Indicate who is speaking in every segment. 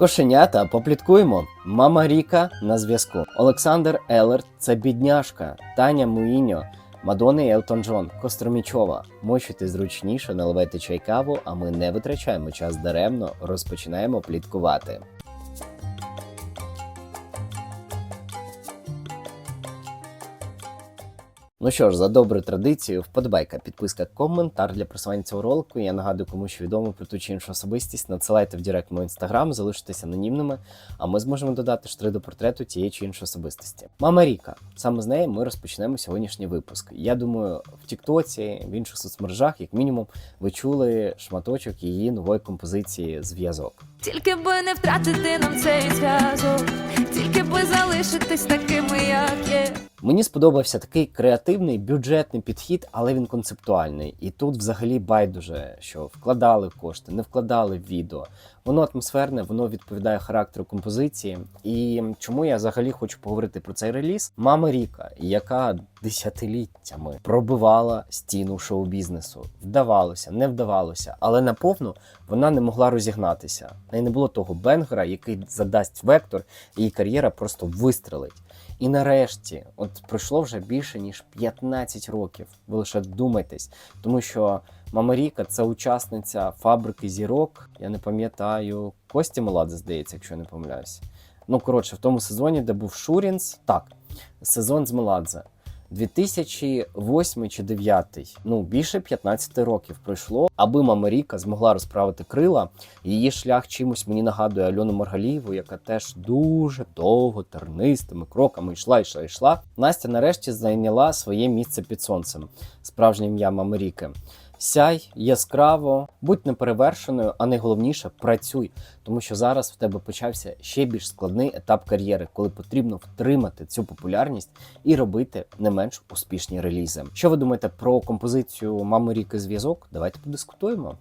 Speaker 1: Кошенята, попліткуємо. Мама Ріка на зв'язку. Олександр Елерт це бідняшка. Таня Муїньо. Мадонна і Елтон Джон, Костромічова. Мочити зручніше, наливайте чай каву, а ми не витрачаємо час даремно, розпочинаємо пліткувати. Ну що ж, за добру традицію, вподобайка, підписка, коментар для просування цього ролику. Я нагадую, кому що відомо про ту чи іншу особистість. Надсилайте в директ мій інстаграм, залишитесь анонімними, а ми зможемо додати штри до портрету тієї чи іншої особистості. Мама Ріка. Саме з неї ми розпочнемо сьогоднішній випуск. Я думаю, в Тіктоці, в інших соцмережах, як мінімум, ви чули шматочок її нової композиції Зв'язок.
Speaker 2: Тільки би не втратити нам цей зв'язок, тільки би залишитись такими, як є.
Speaker 1: Мені сподобався такий креативний бюджетний підхід, але він концептуальний. І тут взагалі байдуже, що вкладали кошти, не вкладали в відео. Воно атмосферне, воно відповідає характеру композиції. І чому я взагалі хочу поговорити про цей реліз? Мама Ріка, яка десятиліттями пробивала стіну шоу-бізнесу, вдавалося, не вдавалося, але наповну вона не могла розігнатися. В неї не було того бенгера, який задасть вектор, і її кар'єра просто вистрелить. І нарешті, от пройшло вже більше ніж 15 років. Ви лише вдумайтесь, тому що Мама Ріка це учасниця фабрики зірок. Я не пам'ятаю Кості Меладзе, здається, якщо не помиляюся. Ну коротше, в тому сезоні, де був Шурінс, так, сезон з Меладзе. 2008 чи 2009, ну більше 15 років пройшло, аби Мама Ріка змогла розправити крила. Її шлях чимось мені нагадує Альону Маргалієву, яка теж дуже довго тернистими кроками йшла, йшла, йшла. Настя нарешті зайняла своє місце під сонцем. Справжнє ім'я Мами Ріки. Сяй яскраво, будь неперевершеною, а найголовніше працюй, тому що зараз в тебе почався ще більш складний етап кар'єри, коли потрібно втримати цю популярність і робити не менш успішні релізи. Що ви думаєте про композицію Мами Ріки зв'язок? Давайте подискутуємо.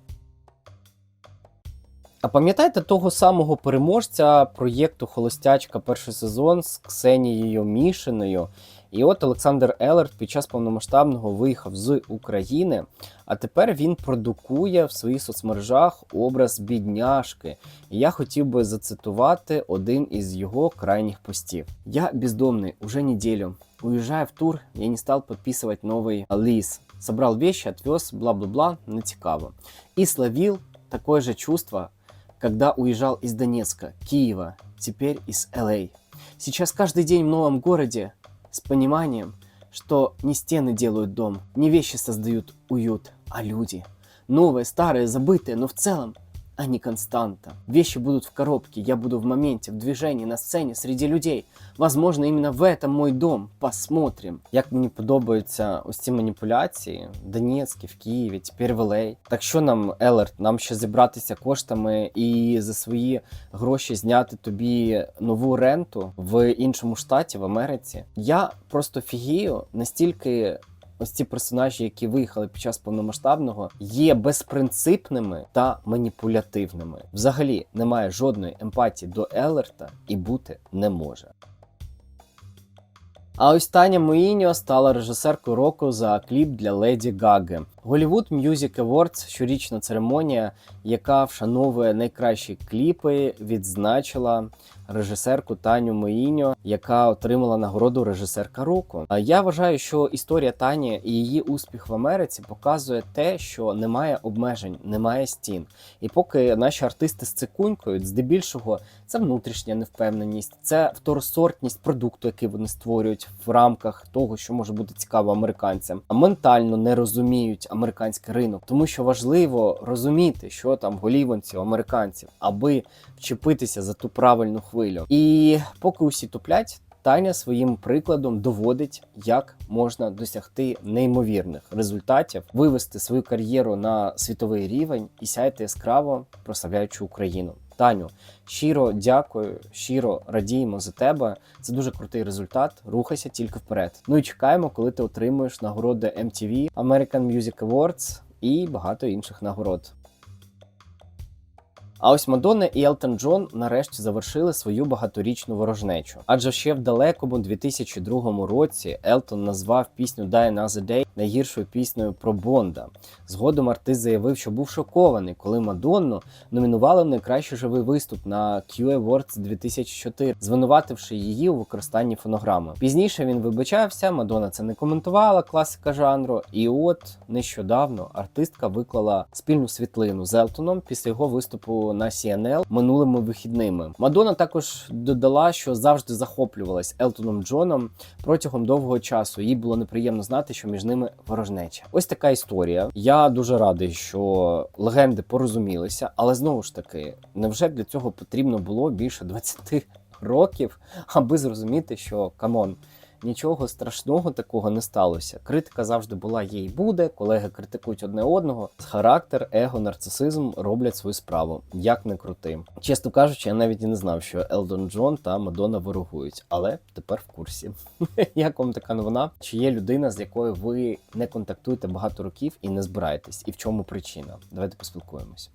Speaker 1: А пам'ятаєте того самого переможця проєкту Холостячка перший сезон з Ксенією Мішиною? І от Олександр Елерт під час повномасштабного виїхав з України, а тепер він продукує в своїх соцмережах образ бідняшки. І я хотів би зацитувати один із його крайніх постів. Я бездомний уже неделю. Уезжая в тур, я не стал подписывать новый лист. Собрал вещи, отвез, бла-бла-бла, на цікаво. И словил такое же чувство, когда уезжал из Донецка, Киева, теперь из Л.А. Сейчас каждый день в новом городе с пониманием, что не стены делают дом, не вещи создают уют, а люди. Новые, старые, забытые, но в целом они константа. Вещи будут в коробке, я буду в моменте, в движении, на сцене, среди людей. Возможно, именно в этом мой дом. Посмотрим. Як мені подобаються ось ці маніпуляції в Донецькі, в Києві, тепер в Л.А. Так що нам, Елерт, нам ще зібратися коштами і за свої гроші зняти тобі нову ренту в іншому штаті, в Америці. Я просто фігію настільки. Ось ці персонажі, які виїхали під час повномасштабного, є безпринципними та маніпулятивними. Взагалі немає жодної емпатії до Елерта і бути не може. А ось Таня Моїньо стала режисеркою року за кліп для Леді Гаги. Hollywood Music Awards – щорічна церемонія, яка вшановує найкращі кліпи, відзначила режисерку Таню Моїньо, яка отримала нагороду режисерка року. Я вважаю, що історія Тані і її успіх в Америці показує те, що немає обмежень, немає стін. І поки наші артисти сцикунькують, здебільшого це внутрішня невпевненість, це второсортність продукту, який вони створюють в рамках того, що може бути цікаво американцям, а ментально не розуміють американський ринок, тому що важливо розуміти, що там голівонців, американців, аби вчепитися за ту правильну хвилю. І поки усі туплять. Таня своїм прикладом доводить, як можна досягти неймовірних результатів, вивести свою кар'єру на світовий рівень і сяйти яскраво, прославляючи Україну. Таню, щиро дякую, щиро радіємо за тебе. Це дуже крутий результат. Рухайся тільки вперед. Ну і чекаємо, коли ти отримуєш нагороди MTV, American Music Awards і багато інших нагород. А ось Мадонна і Елтон Джон нарешті завершили свою багаторічну ворожнечу. Адже ще в далекому 2002 році Елтон назвав пісню Die Another Day найгіршою піснею про Бонда. Згодом артист заявив, що був шокований, коли Мадонну номінували в найкращий живий виступ на Q Awards 2004, звинувативши її у використанні фонограми. Пізніше він вибачався, Мадонна це не коментувала, класика жанру. І от нещодавно артистка виклала спільну світлину з Елтоном після його виступу на CNL минулими вихідними. Мадонна також додала, що завжди захоплювалась Елтоном Джоном протягом довгого часу. Їй було неприємно знати, що між ними ворожнеча. Ось така історія. Я дуже радий, що легенди порозумілися, але знову ж таки, невже для цього потрібно було більше 20 років, аби зрозуміти, що камон. Нічого страшного такого не сталося. Критика завжди була, є і буде. Колеги критикують одне одного. Характер, его, нарцисизм роблять свою справу. Як не крути. Чесно кажучи, я навіть і не знав, що Елдон Джон та Мадонна ворогують, але тепер в курсі. Як вам така новина? Чи є людина, з якою ви не контактуєте багато років і не збираєтесь? І в чому причина? Давайте поспілкуємось.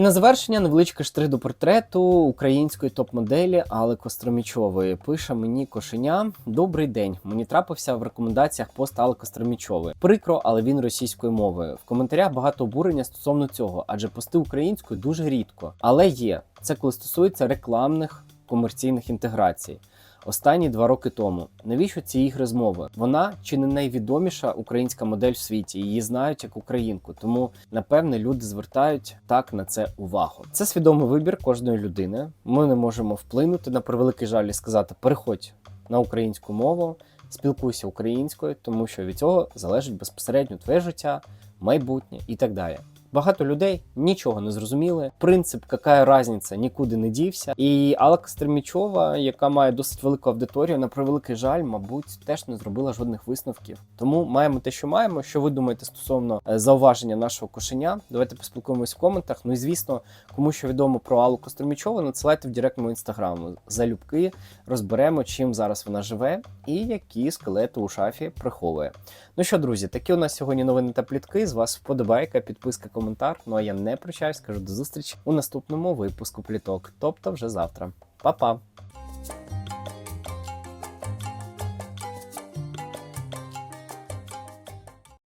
Speaker 1: І на завершення невеличкий штрих до портрету української топ-моделі Али Костромічової. Пише мені кошеня. Добрий день. Мені трапився в рекомендаціях пост Али Костромічової. Прикро, але він російською мовою. В коментарях багато обурення стосовно цього, адже пости українською дуже рідко. Але є це коли стосується рекламних комерційних інтеграцій. Останні два роки тому. Навіщо ці ігри з мови? Вона чи не найвідоміша українська модель в світі? Її знають як українку, тому напевне люди звертають так на це увагу. Це свідомий вибір кожної людини. Ми не можемо вплинути на превеликий жаль і сказати переходь на українську мову, спілкуйся українською, тому що від цього залежить безпосередньо твоє життя, майбутнє і так далі. Багато людей нічого не зрозуміли. Принцип, яка різниця, нікуди не дівся. І Алла Костромічова, яка має досить велику аудиторію, на превеликий жаль, мабуть, теж не зробила жодних висновків. Тому маємо те, що маємо. Що ви думаєте стосовно е, зауваження нашого кошеня? Давайте поспілкуємось в коментах. Ну і звісно, кому що відомо про Аллу Костромічову, надсилайте в директ мого інстаграму. Залюбки розберемо, чим зараз вона живе і які скелети у шафі приховує. Ну що, друзі, такі у нас сьогодні новини та плітки. З вас вподобайка, підписка, коментар. Ну а я не прощаюсь, кажу до зустрічі у наступному випуску пліток, тобто вже завтра. Па-па!